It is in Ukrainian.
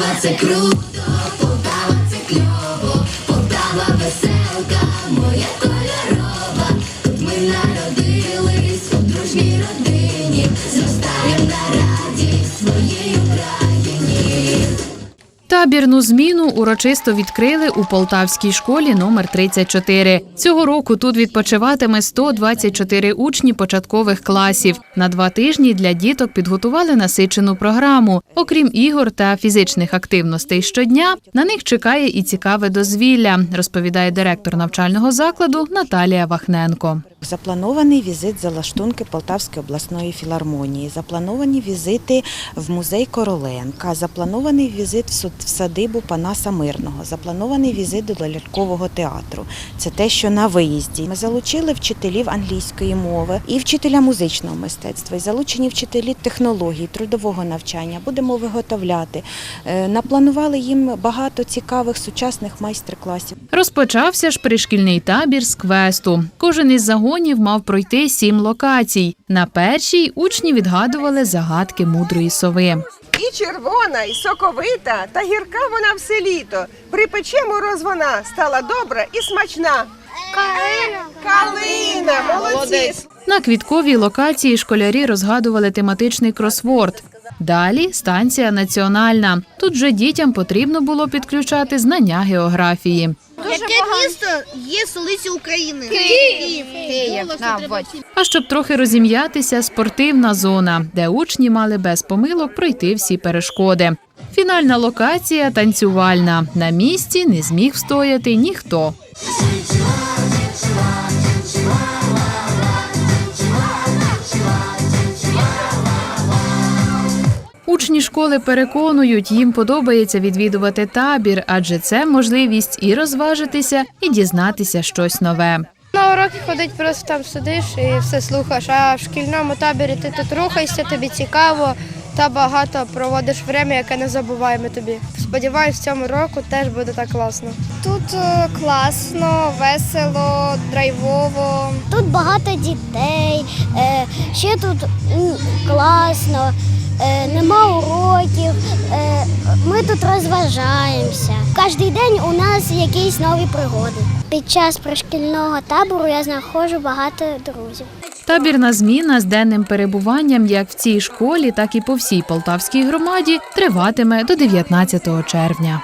agua se cruza. Табірну зміну урочисто відкрили у Полтавській школі номер 34. Цього року тут відпочиватиме 124 учні початкових класів. На два тижні для діток підготували насичену програму. Окрім ігор та фізичних активностей щодня, на них чекає і цікаве дозвілля, розповідає директор навчального закладу Наталія Вахненко. Запланований візит за лаштунки Полтавської обласної філармонії, заплановані візити в музей Короленка, запланований візит в садибу Панаса Мирного, запланований візит до лялькового театру. Це те, що на виїзді. Ми залучили вчителів англійської мови і вчителя музичного мистецтва, і залучені вчителі технологій, трудового навчання. Будемо виготовляти. Е, Напланували їм багато цікавих сучасних майстер-класів. Розпочався ж пришкільний табір з квесту. Кожен із загонів мав пройти сім локацій. На першій учні відгадували загадки мудрої сови. І червона, і соковита, та гірка вона все літо. Припече мороз вона стала добра і смачна. Калина. Калина, молодці. На квітковій локації школярі розгадували тематичний кросворд. Далі станція національна. Тут же дітям потрібно було підключати знання географії. Яке місто є столицею України? Київ. Київ. А щоб трохи розім'ятися, спортивна зона, де учні мали без помилок пройти всі перешкоди. Фінальна локація танцювальна. На місці не зміг встояти ніхто. Учні школи переконують, їм подобається відвідувати табір, адже це можливість і розважитися, і дізнатися щось нове. На уроки ходить, просто там сидиш і все слухаєш. А в шкільному таборі ти тут рухаєшся, тобі цікаво та багато проводиш время, яке не забуваємо тобі. Сподіваюсь, в цьому року теж буде так класно. Тут е, класно, весело, драйвово. Тут багато дітей, е, ще тут класно, нема уроків, е, ми тут розважаємося. Кожен день у нас якісь нові пригоди. Під час пришкільного табору я знаходжу багато друзів. Табірна зміна з денним перебуванням як в цій школі, так і по всій полтавській громаді триватиме до 19 червня.